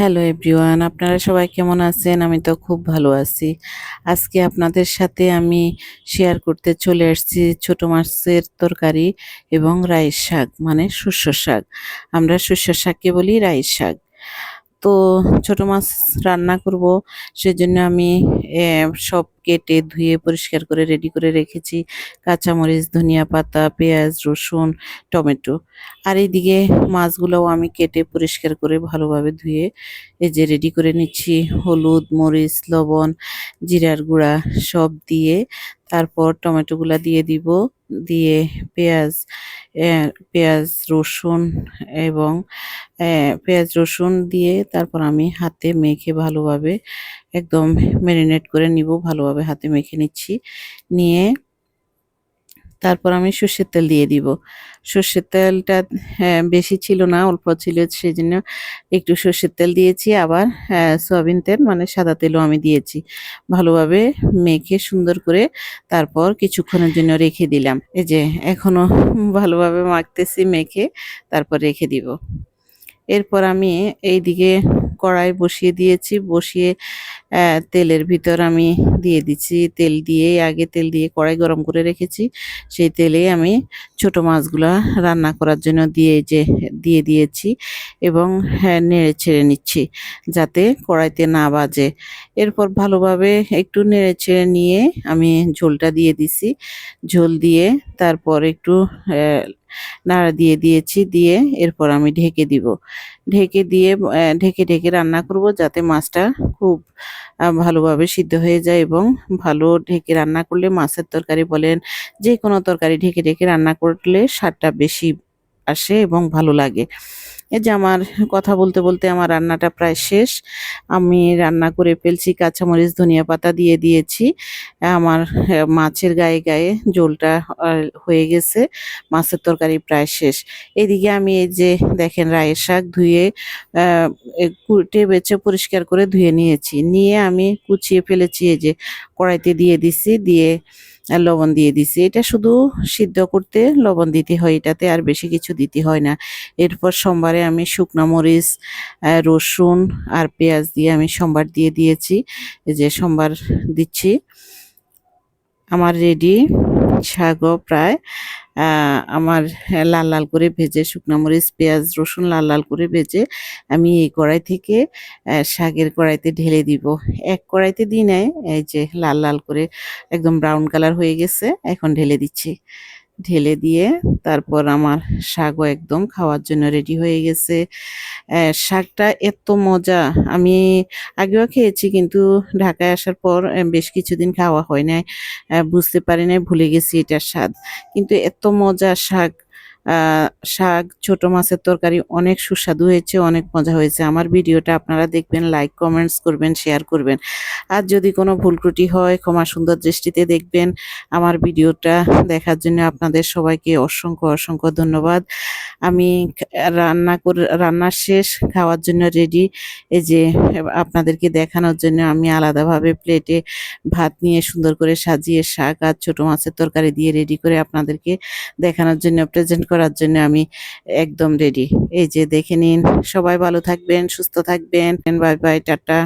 Hello everyone আপনারা সবাই কেমন আছেন? আমি তো খুব ভালো আছি। আজকে আপনাদের সাথে আমি শেয়ার করতে চলে আসছি ছোটো মাছের তরকারি এবং রাইস শাক মানে শস্য শাক। আমরা শস্য শাককে বলি রাইস শাক। তো ছোট মাছ রান্না করব। সেজন্য আমি সব কেটে ধুয়ে পরিষ্কার করে রেডি করে রেখেছি। কাঁচামরিচ, ধনিয়া পাতা, পেঁয়াজ, রসুন, টমেটো। আর এইদিকে মাছগুলোও আমি কেটে পরিষ্কার করে ভালোভাবে ধুয়ে এই যে রেডি করে নিচ্ছি। হলুদ, মরিচ, লবণ, জিরার গুঁড়া সব দিয়ে তারপর টমেটোগুলা দিয়ে দিব, দিয়ে পেঁয়াজ পেঁয়াজ, রসুন এবং পেঁয়াজ, রসুন দিয়ে তারপর আমি হাতে মেখে ভালোভাবে একদম ম্যারিনেট করে নিব, ভালোভাবে হাতে মেখে নিচ্ছি। নিয়ে তারপর আমি সর্ষের তেল দিয়ে দিব। সর্ষের তেলটা হ্যাঁ, বেশি ছিল না অল্প ছিল সেই জন্য একটু সর্ষের তেল দিয়েছি। আবার হ্যাঁ, সয়াবিন তেল মানে সাদা তেলও আমি দিয়েছি। ভালোভাবে মেখে সুন্দর করে তারপর কিছুক্ষণের জন্য রেখে দিলাম। এই যে এখনও ভালোভাবে মাখতেছি মেখে তারপর রেখে দিব। এরপর আমি এইদিকে কড়াই বসিয়ে দিয়েছি। বসিয়ে তেলের ভিতর আমি দিয়ে দিচ্ছি। তেল দিয়ে আগে তেল দিয়ে কড়াই গরম করে রেখেছি। সেই তেলে আমি ছোট মাছগুলা রান্না করার জন্য দিয়ে যে দিয়ে দিয়েছি এবং হ্যাঁ, নেড়ে ছেড়ে নিচ্ছি যাতে কড়াইতে না বাজে। এরপর ভালোভাবে একটু নেড়ে ছেড়ে নিয়ে আমি ঝোলটা দিয়ে দিছি। ঝোল দিয়ে তারপর একটু নাড়া দিয়ে দিয়েছি, দিয়ে এরপর আমি ঢেকে দিব। ঢেকে দিয়ে ঢেকে ঢেকে রান্না করব যাতে মাছটা খুব ভালোভাবে সিদ্ধ হয়ে যায় এবং ভালো ঢেকে রান্না করলে মাছের তরকারি বলেন যে কোনো তরকারি ঢেকে ঢেকে রান্না করলে স্বাদটা বেশি আসে এবং ভালো লাগে। এই যে আমার কথা বলতে বলতে আমার রান্নাটা প্রায় শেষ। আমি রান্না করে ফেলছি, কাঁচামরিচ, ধনিয়া পাতা দিয়ে দিয়েছি। আমার মাছের গায়ে গায়ে ঝোলটা হয়ে গেছে। মাছের তরকারি প্রায় শেষ। এদিকে আমি এই যে দেখেন রায়ের শাক ধুয়ে কুটে বেছে পরিষ্কার করে ধুয়ে নিয়েছি। নিয়ে আমি কুচিয়ে ফেলেছি, এই যে কড়াইতে দিয়ে দিছি। দিয়ে আর লবণ দিয়ে দিছি। এটা শুধু সিদ্ধ করতে লবণ দিতে হয়, এটাতে আর বেশি কিছু দিতে হয় না। এরপর সোমবারে আমি শুকনো মরিচ রসুন আর পেঁয়াজ দিয়ে আমি সোমবার দিয়ে দিয়েছি। যে সোমবার দিচ্ছি। আমার রেডি শাকও প্রায় আমার লাল লাল করে ভেজে শুকনো মরিচ, পেঁয়াজ, রসুন লাল লাল করে ভেজে আমি এই কড়াই থেকে শাকের কড়াইতে ঢেলে দিব। এক কড়াইতে দিই নেয় এই যে লাল লাল করে একদম ব্রাউন কালার হয়ে গেছে, এখন ঢেলে দিচ্ছি। ঢেলে দিয়ে তারপর আমার শাকও একদম খাওয়ার জন্য রেডি হয়ে গেছে। শাকটা এত মজা। আমি আগেও খেয়েছি কিন্তু ঢাকায় আসার পর বেশ কিছুদিন খাওয়া হয় নাই। বুঝতে পারি নাই, ভুলে গেছি এটার স্বাদ। কিন্তু এত মজা শাক। শাক, ছোট মাছের তরকারি অনেক সুস্বাদু হয়েছে, অনেক মজা হয়েছে। আমার ভিডিওটা আপনারা দেখবেন লাইক কমেন্টস করবেন শেয়ার করবেন। আর যদি কোনো ভুল ত্রুটি হয়, ক্ষমা সুন্দর দৃষ্টিতে দেখবেন আমার ভিডিওটা দেখার জন্য। আপনাদের সবাইকে অসংখ্য অসংখ্য ধন্যবাদ। আমি রান্না করে রান্নার শেষ, খাওয়ার জন্য রেডি এই যে, আপনাদেরকে দেখানোর জন্য আমি আলাদাভাবে প্লেটে ভাত নিয়ে সুন্দর করে সাজিয়ে শাক আর ছোটো মাছের তরকারি দিয়ে রেডি করে আপনাদেরকে দেখানোর জন্য প্রেজেন্ট করার জন্য আমি একদম রেডি এই যে দেখে নিন, সবাই ভালো থাকবেন, সুস্থ থাকবেন বাই বাই টাটা।